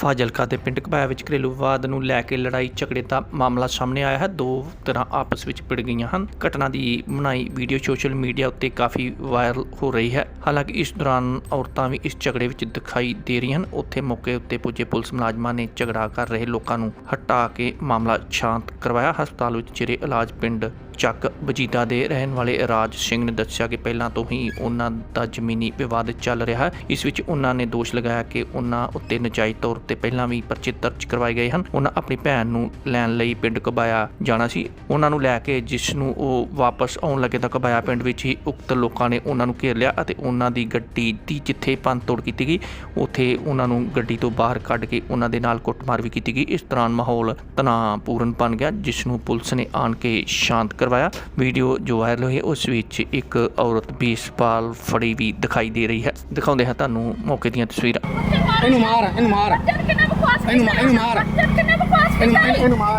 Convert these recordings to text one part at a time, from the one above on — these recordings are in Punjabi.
ਫਾਜ਼ਿਲਕਾ ਦੇ ਪਿੰਡ ਕਬਾਇਆ ਵਿੱਚ ਘਰੇਲੂ ਵਿਵਾਦ ਨੂੰ ਲੈ ਕੇ ਲੜਾਈ ਝਗੜੇ ਦਾ ਮਾਮਲਾ ਸਾਹਮਣੇ ਆਇਆ ਹੈ। ਦੋ ਤਰ੍ਹਾਂ ਆਪਸ ਵਿੱਚ ਭਿੜ ਗਈਆਂ ਹਨ। ਘਟਨਾ ਦੀ ਬਣਾਈ ਵੀਡੀਓ ਸੋਸ਼ਲ ਮੀਡੀਆ ਉੱਤੇ ਕਾਫੀ ਵਾਇਰਲ ਹੋ ਰਹੀ ਹੈ। ਹਾਲਾਂਕਿ ਇਸ ਦੌਰਾਨ ਔਰਤਾਂ ਵੀ ਇਸ ਝਗੜੇ ਵਿੱਚ ਦਿਖਾਈ ਦੇ ਰਹੀਆਂ ਹਨ। ਉੱਥੇ ਮੌਕੇ ਉੱਤੇ ਪੁੱਜੇ ਪੁਲਿਸ ਮੁਲਾਜ਼ਮਾਂ ਨੇ ਝਗੜਾ ਕਰ ਰਹੇ ਲੋਕਾਂ ਨੂੰ ਹਟਾ ਕੇ ਮਾਮਲਾ ਸ਼ਾਂਤ ਕਰਵਾਇਆ। ਹਸਪਤਾਲ ਵਿੱਚ ਜਿਹੜੇ ਇਲਾਜ ਪਿੰਡ ਚੱਕ ਵਜੀਦਾ ਦੇ ਰਹਿਣ ਵਾਲੇ ਰਾਜ ਸਿੰਘ ਨੇ ਦੱਸਿਆ ਕਿ ਪਹਿਲਾਂ ਤੋਂ ਹੀ ਉਹਨਾਂ ਦਾ ਜ਼ਮੀਨੀ ਵਿਵਾਦ ਚੱਲ ਰਿਹਾ ਹੈ। ਇਸ ਵਿੱਚ ਉਹਨਾਂ ਨੇ ਦੋਸ਼ ਲਗਾਇਆ ਕਿ ਉਹਨਾਂ ਉੱਤੇ ਨਜਾਇਜ਼ ਤੌਰ ਤੇ ਪਹਿਲਾਂ ਵੀ ਪਰਚੇ ਦਰਜ ਕਰਵਾਏ ਗਏ ਹਨ। ਉਹਨਾਂ ਆਪਣੀ ਭੈਣ ਨੂੰ ਲੈਣ ਲਈ ਪਿੰਡ ਕਬਾਇਆ ਜਾਣਾ ਸੀ। ਉਹਨਾਂ ਨੂੰ ਲੈ ਕੇ ਜਿਸ ਨੂੰ ਉਹ ਵਾਪਸ ਆਉਣ ਲੱਗੇ ਤਾਂ ਕਬਾਇਆ ਪਿੰਡ ਵਿੱਚ ਹੀ ਉਕਤ ਲੋਕਾਂ ਨੇ ਉਹਨਾਂ ਨੂੰ ਘੇਰ ਲਿਆ ਅਤੇ ਉਹਨਾਂ ਦੀ ਗੱਡੀ ਦੀ ਜਿੱਥੇ ਭੰਨ ਤੋੜ ਕੀਤੀ ਗਈ, ਉੱਥੇ ਉਹਨਾਂ ਨੂੰ ਗੱਡੀ ਤੋਂ ਬਾਹਰ ਕੱਢ ਕੇ ਉਹਨਾਂ ਦੇ ਨਾਲ ਕੁੱਟਮਾਰ ਵੀ ਕੀਤੀ ਗਈ। ਇਸ ਦੌਰਾਨ ਮਾਹੌਲ ਤਣਾਅਪੂਰਨ ਬਣ ਗਿਆ, ਜਿਸ ਨੂੰ ਪੁਲਿਸ ਨੇ ਆਣ ਕੇ ਸ਼ਾਂਤ ਕਰ ਕਰਵਾਇਆ ਵੀਡੀਓ ਜੋ ਵਾਇਰਲ ਹੋਈ ਉਸ ਵਿੱਚ ਇੱਕ ਔਰਤ ਬੇਸਬਾਲ ਫੜੀ ਵੀ ਦਿਖਾਈ ਦੇ ਰਹੀ ਹੈ ਦਿਖਾਉਂਦੇ ਹਾਂ ਤੁਹਾਨੂੰ ਮੌਕੇ ਦੀਆਂ ਤਸਵੀਰਾਂ ਇਹਨੂੰ ਮਾਰ ਇਹਨੂੰ ਮਾਰ ਇਹਨੂੰ ਮਾਰ, ਇਹਨੂੰ ਮਾਰ। ਇਹਨੂੰ ਇਹਨੂੰ- ਇਹਨੂੰ ਮਾਰ ਇਹਨੂੰ ਮਾਰ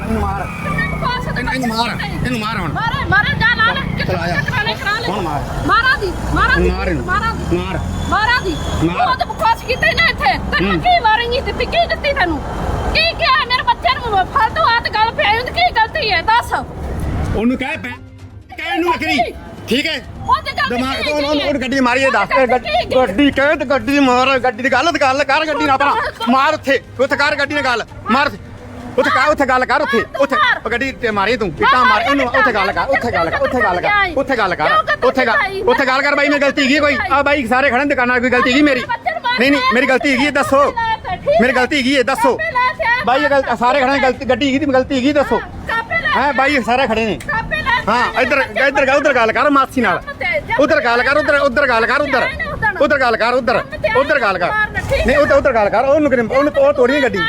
ਇਹਨੂੰ ਮਾਰ ਇਹਨੂੰ ਮਾਰ ਹੁਣ ਮਾਰਾ ਮਾਰਾ ਜਾ ਲਾ ਲੈ ਜਾ। ਕਰਾ ਲੈ ਹੁਣ ਮਾਰ। ਮਾਰਾ ਦੀ ਮਾਰਾ ਦੀ ਮਾਰ ਇਹਨੂੰ। ਮਾਰਾ ਦੀ ਮਾਰ ਮਾਰਾ ਦੀ ਮਾਰ। ਉਹ ਤਾਂ ਬਕਵਾਸ ਕੀਤੀ ਨਾ ਇੱਥੇ ਤੈਨੂੰ। ਕੀ ਵਾਰਨਿੰਗ ਦਿੱਤੀ ਕੀ ਦਿੱਤੀ ਤੈਨੂੰ ਕੀ ਕਿਹਾ ਮੇਰੇ ਬੱਚੇ ਨੂੰ ਫਾਲਤੂ ਹੱਥ ਗੱਲ ਪਈ ਉਹਦੀ ਕੀ ਗਲਤੀ ਹੈ ਦੱਸ ਉਹਨੂੰ ਕਹਿ ਪੈ। ਕਹਿ ਇਹਨੂੰ ਅਕਰੀ ਠੀਕ ਹੈ। ਦਿਮਾਗ ਤੋਂ ਉਹਨੂੰ ਉਹਨੂੰ ਗੱਡੀ ਮਾਰੀ ਇਹ ਦੱਸ। ਕੇ ਗੱਡੀ ਕਹਿ ਤੇ ਗੱਡੀ ਮਾਰ ਗੱਡੀ ਦੀ ਗੱਲ ਤੇ ਗੱਲ ਕਰ ਗੱਡੀ ਨਾਲ ਆਪਣਾ। ਮਾਰ ਉੱਥੇ। ਉੱਥੇ ਕਰ ਗੱਡੀ ਨਾਲ ਗੱਲ। ਮਾਰ ਉੱਥੇ। ਕਰ ਉੱਥੇ ਗੱਲ ਕਰ ਉੱਥੇ। ਉੱਥੇ ਗੱਡੀ ਤੇ ਮਾਰੀ ਤੂੰ। ਇੱਟਾਂ ਮਾਰ। ਇਹਨੂੰ ਉੱਥੇ ਗੱਲ ਕਰ ਉੱਥੇ ਗੱਲ ਕਰ ਉੱਥੇ ਗੱਲ ਕਰ ਉੱਥੇ ਗੱਲ ਕਰ। ਉੱਥੇ ਗੱਲ ਉੱਥੇ ਗੱਲ ਕਰ ਬਾਈ ਮੇਰੀ ਗਲਤੀ ਹੈਗੀ ਕੋਈ? ਆ ਬਾਈ ਸਾਰੇ ਖੜੇ ਨੇ ਦੁਕਾਨਾਂ ਕੋਈ ਗਲਤੀ ਹੈਗੀ ਮੇਰੀ? ਨਹੀਂ ਨਹੀਂ ਮੇਰੀ ਗਲਤੀ ਹੈਗੀ ਹੈ ਦੱਸੋ। ਮੇਰੀ ਗਲਤੀ ਹੈਗੀ ਦੱਸੋ। ਬਾਈ ਇਹ ਸਾਰੇ ਖੜੇ ਨੇ ਗਲਤੀ ਗੱਡੀ ਹੈਗੀ ਤੇ ਗਲਤੀ ਹੈਗੀ ਦੱਸੋ। ਹੈ ਬਾਈ ਸਾਰੇ ਖੜੇ ਨੇ। ਹਾਂ ਇੱਧਰ ਇੱਧਰ ਗਾ ਉਧਰ ਗੱਲ ਕਰ ਮਾਸੀ ਨਾਲ। ਉਧਰ ਗੱਲ ਕਰ ਉਧਰ ਉਧਰ ਗੱਲ ਕਰ ਉਧਰ। ਉਧਰ। ਗੱਲ ਕਰ ਉਧਰ। ਉਧਰ ਗੱਲ ਕਰ। ਨਹੀਂ ਉਧਰ ਉਧਰ ਗੱਲ ਕਰ। ਉਹਨੂੰ ਕਿਵੇਂ- ਉਹਨੂੰ ਉਹ ਤੋੜੀ ਗੱਡੀ।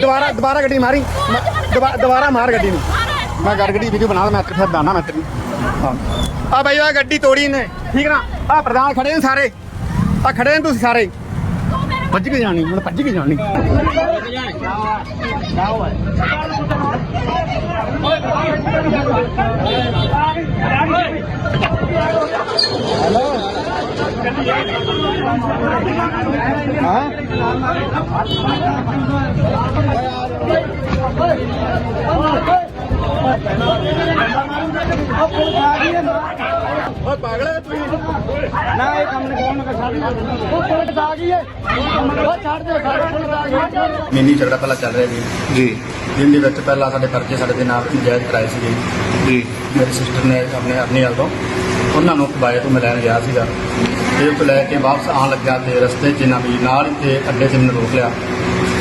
ਦੁਬਾਰਾ ਦੁਬਾਰਾ ਗੱਡੀ ਮਾਰੀ। ਦੁਬਾਰਾ ਮਾਰ ਗੱਡੀ ਨੂੰ। ਮੈਂ ਕਰ ਗੱਡੀ ਵੀਡੀਓ ਬਣਾ ਮੈਂ ਫਿਰ ਦਾਣਾ ਮੈਂ ਤੇਰੀ ਹਾਂ। ਆ ਬਾਈ ਆ ਗੱਡੀ ਤੋੜੀ ਨੇ ਠੀਕ ਨਾ? ਆ ਪ੍ਰਧਾਨ ਖੜੇ ਨੇ ਸਾਰੇ। ਆ ਖੜੇ ਨੇ ਤੁਸੀਂ ਸਾਰੇ। ਭੱਜ ਕੇ ਜਾਣੀ ਹੁਣ ਭੱਜ ਕੇ ਜਾਣੀ ਹਾਂ ਓ ਪਾਗਲ ਹੈ ਤੂੰ ਨਾ ਇਹ ਕੰਮ ਨਹੀਂ ਕੋਣ ਕਰ ਸਕਦਾ ਉਹ ਪੁਲਿਸ ਆ ਗਈ ਹੈ ਉਹ ਛੱਡ ਦੇ ਸਾਰੇ ਪੁਲਿਸ ਆ ਗਈ ਮਿੰਨੀ ਝਗੜਾ ਪਹਿਲਾਂ ਚੱਲ ਰਿਹਾ ਜੀ। ਜੀ ਜਿਹਦੇ ਵਿੱਚ ਪਹਿਲਾਂ ਸਾਡੇ ਪਰਚੇ ਸਾਡੇ ਦੇ ਨਾਲ ਨਜਾਇਜ਼ ਕਰਾਏ ਸੀਗੇ। ਜੀ। ਮੇਰੀ ਸਿਸਟਰ ਨੇ ਆਪਣੇ ਅਰਨੀ ਵੱਲ ਤੋਂ। ਉਹਨਾਂ ਨੂੰ ਕਬਾਏ ਤੋਂ ਮੈਂ ਲੈਣ ਗਿਆ ਸੀਗਾ। ਇਹ ਤੋਂ ਲੈ ਕੇ ਵਾਪਸ ਆਉਣ ਲੱਗਾ ਤੇ ਰਸਤੇ 'ਚ ਇਹਨਾਂ ਵੀ ਨਾਲ ਹੀ ਤੇ ਅੱਡੇ 'ਤੇ ਮੈਨੂੰ ਰੋਕ ਲਿਆ।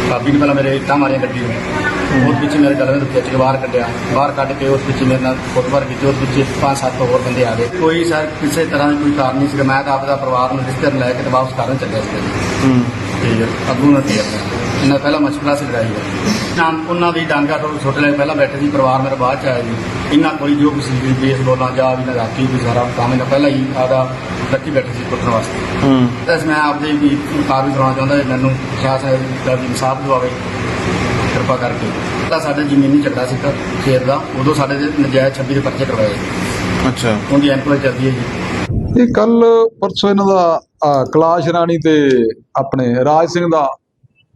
ਭਾਬੀ ਨੇ ਪਹਿਲਾਂ ਮੇਰੇ ਇੱਟਾਂ ਮਾਰੀਆਂ ਗੱਡੀ ਨੂੰ। ਉਸ ਵਿੱਚ ਮੇਰੇ ਗਲੇ ਖਿੱਚ ਕੇ ਬਾਹਰ ਕੱਢਿਆ ਬਾਹਰ ਕੱਢ ਕੇ ਉਸ ਵਿੱਚ ਮੇਰੇ ਨਾਲ ਫੁੱਟਬਾਲ ਕੀਤੀ ਉਸ ਵਿੱਚ ਪੰਜ ਸੱਤ ਹੋਰ ਬੰਦੇ ਆ ਗਏ। ਕੋਈ ਸਰ ਕਿਸੇ ਤਰ੍ਹਾਂ ਦੀ ਕੋਈ ਕਾਰਨ ਨਹੀਂ ਸੀਗਾ। ਮੈਂ ਤਾਂ ਆਪਦਾ ਪਰਿਵਾਰ ਨੂੰ ਰਿਸ਼ਤੇ ਲੈ ਕੇ ਤੇ ਵਾਪਸ ਕਰਨ ਚੱਲਿਆ ਜੀ। ਹੂੰ। ਤੇ ਅੱਗੋਂ ਨਾ ਤੇ ਇਹਨਾਂ ਪਹਿਲਾਂ ਮਸ਼ਕਲਾ ਸੀ ਲੜਾਈ ਹੈ ਉਹਨਾਂ ਦੀ ਡਾਂਗਾ ਤੋਂ ਛੋਟੇ ਲੈ ਪਹਿਲਾਂ ਬੈਠੇ ਸੀ ਪਰਿਵਾਰ ਮੇਰਾ ਬਾਅਦ ਚ ਆਇਆ ਜੀ। ਇਹਨਾਂ ਕੋਈ ਜੋ ਕੁਛ ਸੀ ਬੇਸ ਬੋਲਾਂ ਜਾ ਵੀ ਨਾ ਰਾਖੀ ਵੀ ਸਾਰਾ ਕੰਮ ਇਹਨਾਂ ਪਹਿਲਾਂ ਹੀ ਆਦਾ ਰੱਖੀ ਬੈਠੇ ਸੀ ਕੁੱਟਣ ਵਾਸਤੇ। ਹੂੰ। ਤੇ ਮੈਂ ਆਪਦੇ ਵੀ ਕਾਰ ਵੀ ਕਰਾਉਣਾ ਚਾਹੁੰਦਾ ਮੈਨੂੰ ਸ਼ਾਇਦ ਦਾ ਵੀ ਇਨਸਾਫ ਦਿਵਾਵੇ। ਕਿਰਪਾ ਕਰਕੇ। ਤਾਂ ਸਾਡੇ ਜ਼ਮੀਨੀ ਝਗੜਾ ਸੀ ਤਾਂ ਖੇਤ ਦਾ ਉਦੋਂ ਸਾਡੇ ਦੇ ਨਜਾਇਜ਼ 26 ਦੇ ਪਰਚੇ ਕਰਵਾਏ ਅੱਛਾ। ਉਹਦੀ ਐਨਕੁਆਇਰੀ ਚੱਲਦੀ ਹੈ ਜੀ। ਇਹ ਕੱਲ ਪਰਸੋਂ ਇਹਨਾਂ ਦਾ ਕੈਲਾਸ਼ ਰਾਣੀ ਤੇ ਆਪਣੇ ਰਾਜ ਸਿੰਘ ਦਾ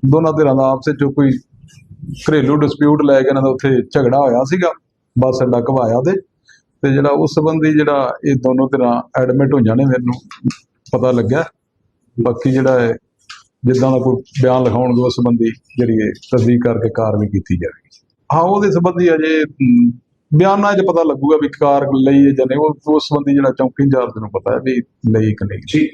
ਦੋਨਾਂ ਧਿਰਾਂ ਦਾ ਆਪਸ ਵਿੱਚ ਕੋਈ ਘਰੇਲੂ ਡਿਸਪਿਊਟ ਲੈ ਕੇ ਇਹਨਾਂ ਦਾ ਉੱਥੇ ਝਗੜਾ ਹੋਇਆ ਸੀਗਾ ਬੱਸ ਅੱਡਾ ਘਵਾਇਆ ਤੇ ਤੇ ਜਿਹੜਾ ਉਸ ਸੰਬੰਧੀ ਜਿਹੜਾ ਇਹ ਦੋਨੋਂ ਧਿਰਾਂ ਐਡਮਿਟ ਹੋਈਆਂ ਨੇ ਮੈਨੂੰ ਪਤਾ ਲੱਗਿਆ। ਬਾਕੀ ਜਿਹੜਾ ਹੈ ਜਿੱਦਾਂ ਦਾ ਕੋਈ ਬਿਆਨ ਲਿਖਾਉਣਗੇ ਉਸ ਸੰਬੰਧੀ ਜਿਹੜੀ ਹੈ ਤਸਦੀਕ ਕਰਕੇ ਕਾਰਵਾਈ ਕੀਤੀ ਜਾਵੇਗੀ। ਹਾਂ, ਉਹਦੇ ਸੰਬੰਧੀ ਅਜੇ ਬਿਆਨਾਂ 'ਚ ਪਤਾ ਲੱਗੂਗਾ ਵੀ ਕਾਰ ਲਈ ਜਾਂ ਨਹੀਂ, ਉਹ ਉਸ ਸੰਬੰਧੀ ਜਿਹੜਾ ਚੌਂਕੀ ਇੰਚਾਰਜ ਨੂੰ ਪਤਾ ਹੈ ਵੀ ਲਈ ਕਿ ਨਹੀਂ।